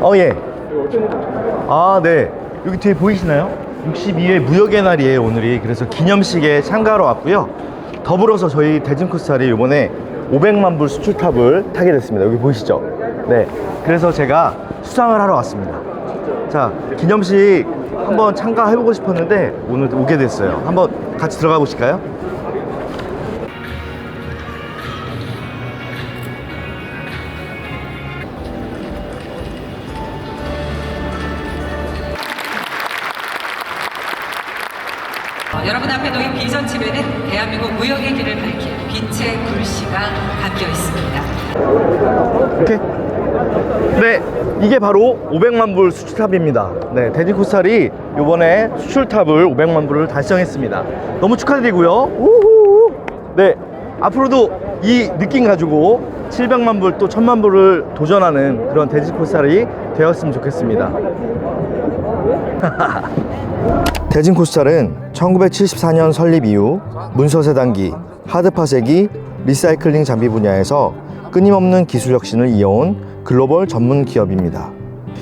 어, 예. 아, 네. 여기 뒤에 보이시나요? 62회 무역의 날이에요, 오늘이. 그래서 기념식에 참가하러 왔고요. 더불어서 저희 대진코스탈이 이번에 500만 불 수출탑을 타게 됐습니다. 여기 보이시죠? 네. 그래서 제가 수상을 하러 왔습니다. 자, 기념식 한번 참가해보고 싶었는데 오늘 오게 됐어요. 한번 같이 들어가 보실까요? 어, 여러분 앞에 놓인 비전 집에는 대한민국 무역의 길을 밝힌 빛의 글씨가 담겨 있습니다. 오케이. 네, 이게 바로 500만 불 수출탑입니다. 네, 대진코스탈이 이번에 수출탑을 500만 불을 달성했습니다. 너무 축하드리고요. 우후. 네, 앞으로도 이 느낌 가지고 700만 불 또 1000만 불을 도전하는 그런 대진코스탈이 되었으면 좋겠습니다. 대진코스탈은 1974년 설립 이후 문서 세단기, 하드파쇄기, 리사이클링 장비 분야에서 끊임없는 기술 혁신을 이어온 글로벌 전문 기업입니다.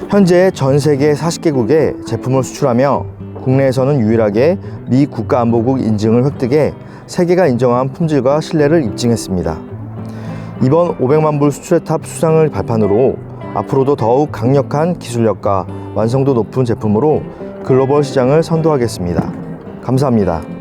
현재 전 세계 40개국에 제품을 수출하며 국내에서는 유일하게 미 국가안보국 인증을 획득해 세계가 인정한 품질과 신뢰를 입증했습니다. 이번 500만 불 수출의 탑 수상을 발판으로 앞으로도 더욱 강력한 기술력과 완성도 높은 제품으로 글로벌 시장을 선도하겠습니다. 감사합니다.